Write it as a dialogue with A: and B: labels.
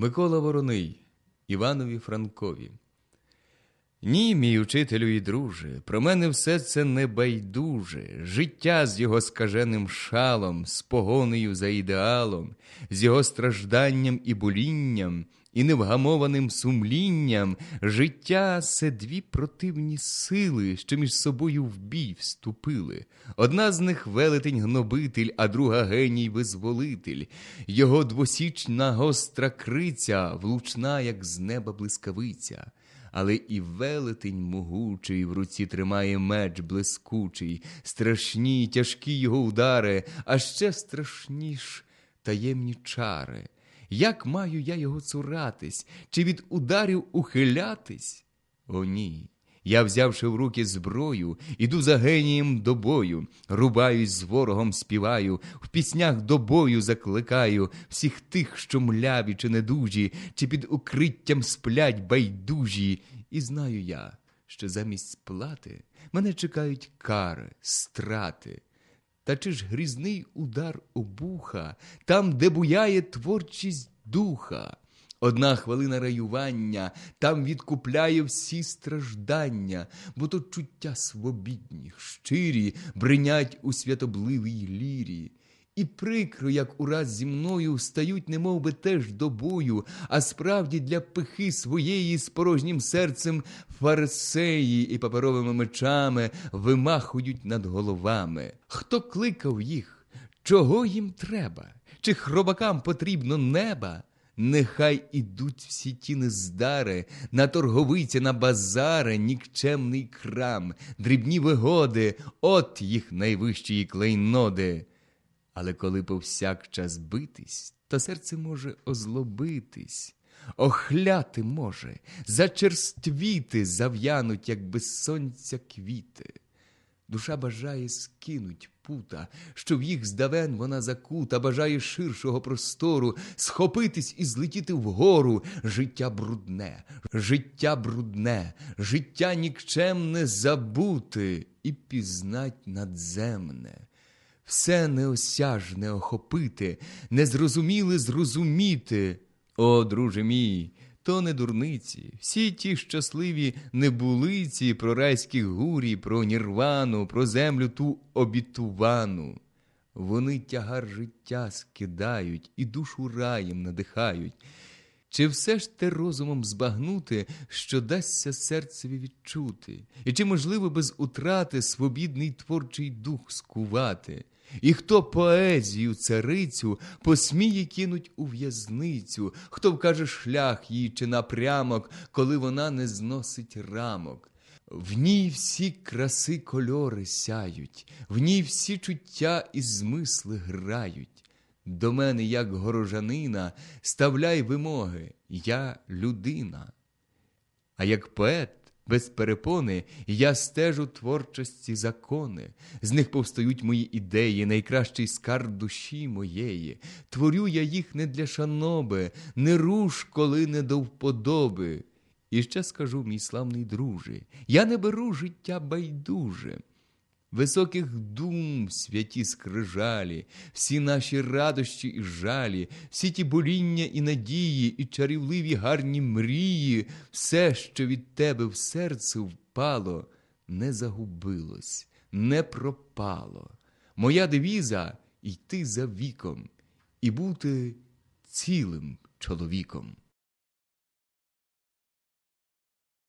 A: Микола Вороний Іванові Франкові. Ні, мій учителю і друже, про мене все це небайдуже, життя з його скаженим шалом, з погонею за ідеалом, з його стражданням і болінням, і невгамованим сумлінням, життя це дві противні сили, що між собою в бій вступили. Одна з них велетень гнобитель, а друга геній визволитель. Його двосічна гостра криця, влучна, як з неба блискавиця. Але і велетень могучий в руці тримає меч блискучий, страшні, тяжкі його удари, а ще страшніш таємні чари. Як маю я його цуратись, чи від ударів ухилятись? О, ні. Я, взявши в руки зброю, іду за генієм до бою, рубаюсь з ворогом, співаю, в піснях до бою закликаю всіх тих, що мляві чи недужі, чи під укриттям сплять байдужі. І знаю я, що замість сплати мене чекають кари, страти. Та чи ж грізний удар обуха, там, де буяє творчість духа? Одна хвилина раювання там відкупляє всі страждання, бо то чуття свобідні, щирі, бринять у святобливій лірі. І прикро, як ураз зі мною встають, немов би теж до бою, а справді для пихи своєї з порожнім серцем фарисеї і паперовими мечами вимахують над головами. Хто кликав їх? Чого їм треба? Чи хробакам потрібно неба? Нехай ідуть всі ті нездари, на торговиці, на базари, нікчемний крам, дрібні вигоди, от їх найвищі клейноди. Але коли повсякчас битись, то серце може озлобитись, охляти може, зачерствіти, зав'януть, як без сонця квіти. Душа бажає скинуть пута, що в їх здавен вона закута, бажає ширшого простору, схопитись і злетіти вгору. Життя брудне, життя брудне, життя нікчемне забути і пізнать надземне. Все неосяжне охопити, незрозуміле зрозуміти. О, друже мій, то не дурниці. Всі ті щасливі небулиці про райські гурі, про нірвану, про землю ту обітувану. Вони тягар життя скидають і душу раєм надихають. Чи все ж те розумом збагнути, що дасться серцеві відчути, і чи можливо без утрати свобідний творчий дух скувати? І хто поезію царицю посміє кинуть у в'язницю, хто вкаже шлях їй чи напрямок, коли вона не зносить рамок? В ній всі краси кольори сяють, в ній всі чуття і змисли грають. До мене, як горожанина, ставляй вимоги, я людина. А як поет, без перепони, я стежу творчості закони, з них повстають мої ідеї, найкращий скарб душі моєї. Творю я їх не для шаноби, не руш, коли не до вподоби. І ще скажу, мій славний друже, я не беру життя байдуже. Високих дум, святі скрижалі, всі наші радощі і жалі, всі ті боління і надії, і чарівливі гарні мрії, все, що від тебе в серце впало, не загубилось, не пропало. Моя девіза йти за віком і бути цілим чоловіком.